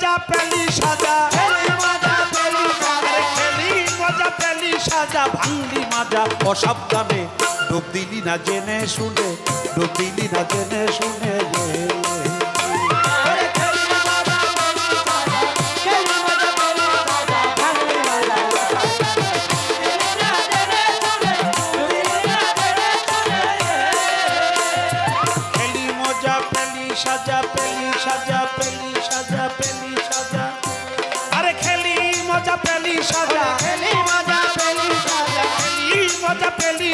মজা পেলি সাজা। মজা পেলি সাজা ভাঙলি মাজা। অসাবধানে ডুব দিলি না জেনে শুনে ডুব দিলি না জেনে শুনে।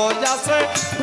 যে হইয়াছে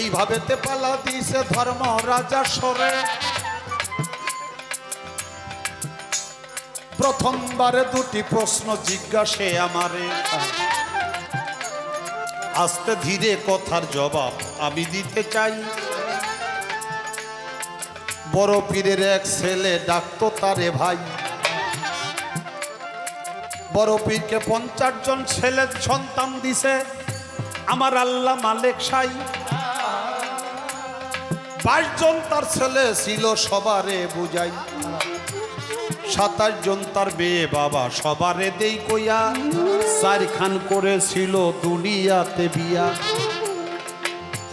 যেইভাবে তে পালা দিছে ধর্ম রাজা সরে। প্রথমবারে দুটি প্রশ্ন জিজ্ঞাসে আমারে। আস্তে ধীরে কথার জবাব আমি দিতে চাই। বড় পীরের এক ছেলে ডাকতো তারে ভাই। বড় পীরকে পঞ্চাশ জন ছেলে সন্তান দিছে। আমার আল্লাহ মালেক সাই। বাইশ জন তার ছেলে ছিল সবারে বুঝাই। সাতাশ জন তার মেয়ে বাবা সবারে দেই কইয়া। চার খান করেছিল দুনিয়াতে বিয়া।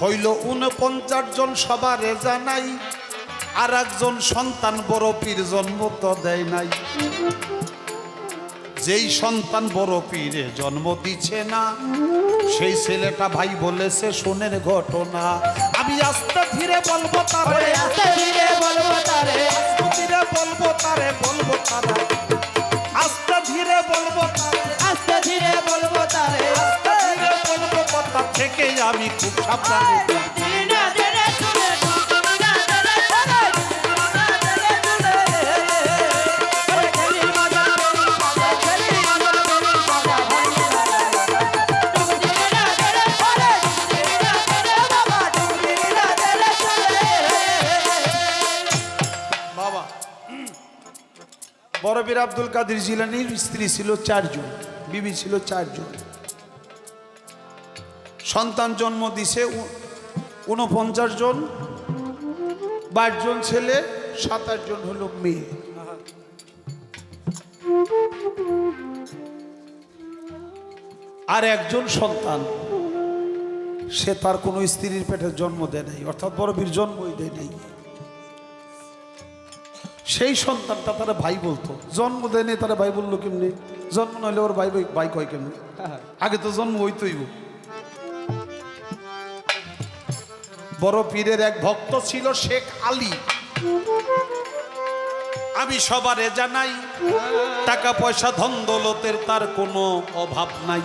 হইল উনপঞ্চাশ জন সবারে জানাই। আর একজন সন্তান বড় পীর জন্ম তো দেয় নাই। যেই সন্তান বড় পীরে জন্ম দিচ্ছে না সেই ছেলেটা ভাই বলেছে শোনের ঘটনা আমি আস্তে ধীরে বলব তারে আস্তে ধীরে বলব তারে আস্তে ধীরে বলব তারে বলব তারা আস্তে ধীরে বলব তারে আস্তে ধীরে বলব তারে আস্তে ধীরে বলব কথা থেকে আমি খুব সাবধানে বড়বীর আব্দুল কাদের জিলানির স্ত্রী ছিল চারজন, বিবি ছিল চারজন। সন্তান জন্ম দিছে উ- ঊনপঞ্চাশ জন, বাইশ জন ছেলে, সাতাশ জন হলো মেয়ে। আর একজন সন্তান, সে তার কোনো স্ত্রীর পেটে জন্ম দেয় নাই, অর্থাৎ বড়বীর জন্মই দেয় নাই। সেই সন্তানটা তারা ভাই বলতো। জন্ম দেয় নাই, তারা ভাই বলল কেমনি? জন্ম নইলে ওর ভাই- ভাই কয় কেমনি? আগে তো জন্ম হইতই বড় পীরের এক ভক্ত ছিল শেখ আলী। আমি সবারে জানাই, টাকা পয়সা ধন দৌলতের তার কোনো অভাব নাই।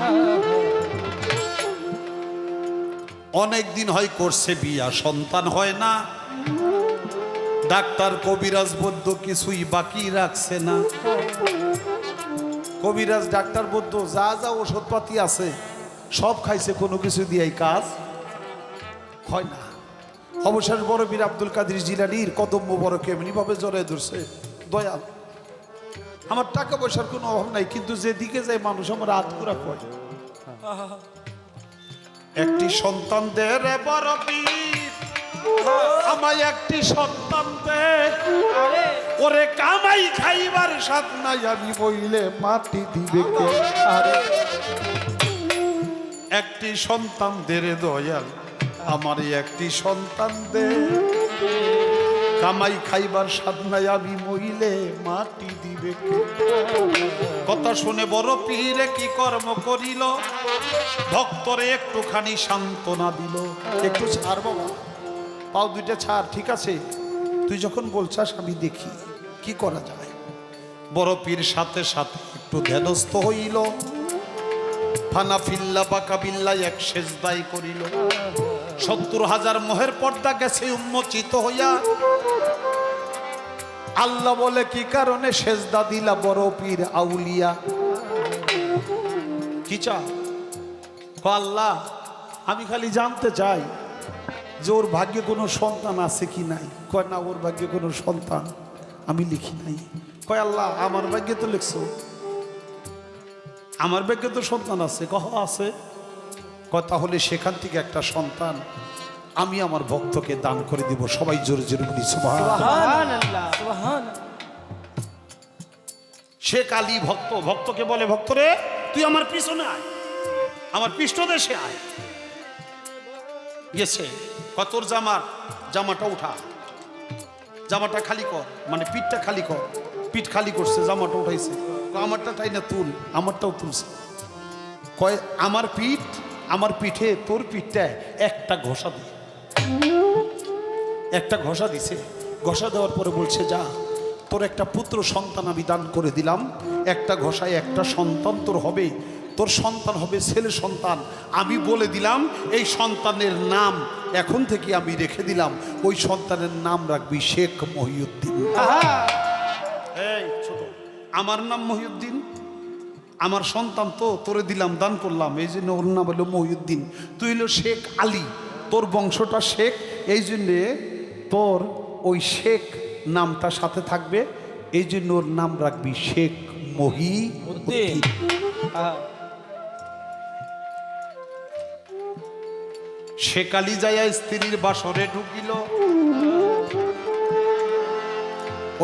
অনেক দিন হয় করছে বিয়া, সন্তান হয় না। ডাক্তার কবিরাজ বৈদ্য কিছুই বাকি রাখছে না। কবিরাজ, ডাক্তার বৈদ্য যা যা ওষুধপাতি আছে, সব খাইছে, কোনো কিছু দিয়েই কাজ হয় না। অবসর বড় বীর আব্দুল কাদের জিলানির কদম্ব বড় কেমনি ভাবে জড়ায় ধরছে। দয়াল, আমার টাকা পয়সার কোনো অভাব নাই, কিন্তু যেদিকে যায় মানুষ আমার হাত করে কয়। একটি সন্তানদের বড় বীর আমায় একটি সন্তান দে। ওরে কামাই খাইবার সাথ নাই আমি বইলে মাটি দিবে আরে। একটি সন্তান দে রে দয়াল আমার একটি সন্তান দে। কামাই খাইবার সাথ নাই আমি মহিলে মাটি দিবে কথা শুনে বড় পীরে কি কর্ম করিল? ভক্তরে একটুখানি সান্ত্বনা দিল। একটু ছাড় বাবা। পাও দুইটা ছাড়, ঠিক আছে? তুই যখন বলছাস, আমি দেখি কি করা যায়। বড় পীর সাথে সাথে একটু ধ্যানস্থ হইল। ফানা ফিল্লা বা কাবিল্লা এক সেজদাই করিল। সত্তর হাজার মোহের পর্দা গেছে উন্মোচিত হইয়া। আল্লাহ বলে, কি কারণে সেজদা দিলা বড় পীর আউলিয়া? কি চা আল্লাহ, আমি খালি জানতে চাই। যে ওর ভাগ্যে কোনো সন্তান আছে কি নাই? কয় না ওর ভাগ্যে কোনো সন্তান আমি লিখি নাই। কয় আল্লাহ আমার ভাগ্যে তো লিখছো। আমার ভাগ্যে তো সন্তান আছে কহ আছে। কয় তাহলে সেখান থেকে একটা সন্তান আমি আমার ভক্তকে দান করে দিব। সবাই জোরে জোরে বলি সে কালী ভক্ত ভক্তকে বলে ভক্তরে তুই আমার পিছনে আয় আমার পৃষ্ঠদেশে আয়। গেছে। কতর জামার জামাটা উঠা। জামাটা খালি কর মানে পিঠটা খালি কর। পিঠ খালি করছে, জামাটা উঠাইছে। আমারটা তাই না তুল, আমারটাও তুলছে। কয়, আমার পিঠ, আমার পিঠে, তোর পিঠটায় একটা ঘষা দে। একটা ঘষা দিছে। ঘষা দেওয়ার পরে বলছে, যা, তোর একটা পুত্র সন্তান আমি দান করে দিলাম। একটা ঘষায় একটা সন্তান তোর হবে। তোর সন্তান হবে ছেলে সন্তান। আমি বলে দিলাম, এই সন্তানের নাম এখন থেকে আমি রেখে দিলাম ওই সন্তানের নাম রাখবি শেখ মহিউদ্দিন। এই আমার নাম মহিউদ্দিন আমার সন্তান তো তোরে দিলাম দান করলাম এই জন্য ওর নাম হলো মহিউদ্দিন। তুই হলো শেখ আলী তোর বংশটা শেখ এই জন্যে তোর ওই শেখ নামটা সাথে থাকবে এই জন্য ওর নাম রাখবি শেখ মহি উদ্দিন। শেখ কালি যাইয়া স্ত্রীর বাসরে ঢুকিল।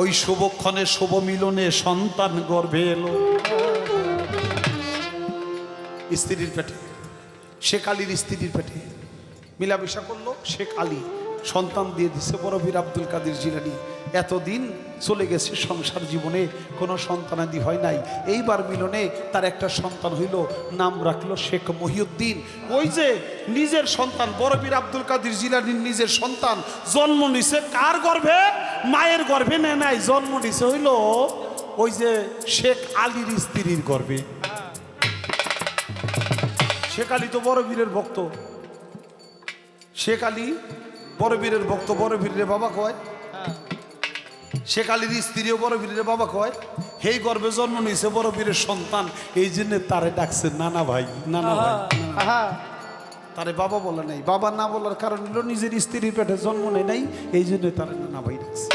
ওই শুভক্ষণে শুভ মিলনে সন্তান গর্ভে এলো। স্ত্রীর পেটে, সে কালির স্ত্রীর পেটে মিলামেশা করল, সে আলী সন্তান দিয়ে দিছে বড় বীর আব্দুল কাদের জিলানি। এতদিন চলে গেছে সংসার জীবনে, কোনো সন্তানাদি হয় নাই। এইবার মিলনে তার একটা সন্তান হইল, নাম রাখল শেখ মহিউদ্দিন। ওই যে নিজের সন্তান, বড় বীর আব্দুল কাদের জিলানির নিজের সন্তান, জন্ম নিছে কার গর্ভে? মায়ের গর্ভে নেয় নাই? জন্ম নিছে হইল ওই যে শেখ আলীর স্ত্রীর গর্ভে। শেখ আলী তো বড় বীরের ভক্ত। শেখ আলী বড় বীরের ভক্ত বড় বীরের বাবা কয়। সে আলীর স্ত্রীও বড় বীরের বাবা কয়। হেই গর্বে জন্ম নিয়েছে বড় বীরের সন্তান এই জন্য তারে ডাকছে নানা ভাই নানা ভাই নানা ভাই। তারে বাবা বলে নাই বাবা না বলার কারণ হলো নিজের স্ত্রীর পেটে জন্ম নেয় নাই এই জন্য তারে নানা ভাই ডাকছে।